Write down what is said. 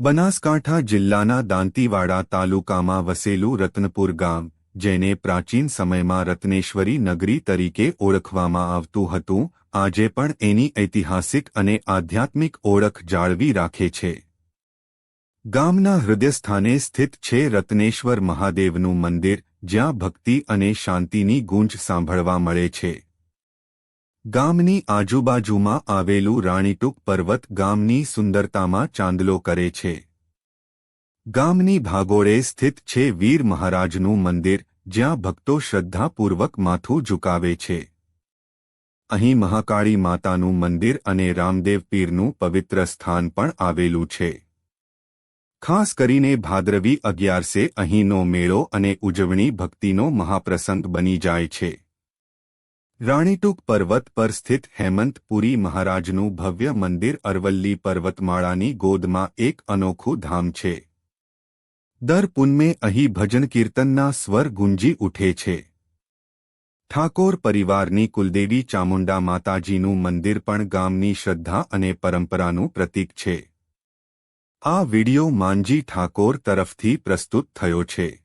બનાસકાંઠા જિલ્લાના દાંતીવાડા તાલુકામાં વસેલું રત્નપુર ગામ, જેને પ્રાચીન સમયમાં રત્નેશ્વરી નગરી તરીકે ઓળખવામાં આવતું હતું, આજે પણ એની ઐતિહાસિક અને આધ્યાત્મિક ઓળખ જાળવી રાખે છે. ગામના હૃદયસ્થાને સ્થિત છે રત્નેશ્વર મહાદેવનું મંદિર, જ્યાં ભક્તિ અને શાંતિની ગૂંજ સાંભળવા મળે છે. ગામની આજુબાજુમાં આવેલું રાણીટુક પર્વત ગામની સુંદરતામાં ચાંદલો કરે છે. ગામની ભાગોળે સ્થિત છે વીર મહારાજનું મંદિર, જ્યાં ભક્તો શ્રદ્ધાપૂર્વક માથું ઝુકાવે છે. અહીં મહાકાળી માતાનું મંદિર અને રામદેવ પીરનું પવિત્ર સ્થાન પણ આવેલું છે. ખાસ કરીને ભાદ્રવી અગિયારસે અહીંનો મેળો અને ઉજવણી ભક્તિનો મહાપ્રસંગ બની જાય છે. રાણીટુક પર્વત પર સ્થિત હેમંતપુરી મહારાજનું ભવ્ય મંદિર અરવલ્લી પર્વતમાળાની ગોદમાં એક અનોખું ધામ છે. દર પુનમે અહીં ભજન કીર્તનના સ્વર ગુંજી ઉઠે છે. ઠાકોર પરિવારની કુલદેવી ચામુંડા માતાજીનું મંદિર પણ ગામની શ્રદ્ધા અને પરંપરાનું પ્રતીક છે. આ વિડિયો માંજી ઠાકોર તરફથી પ્રસ્તુત થયો છે.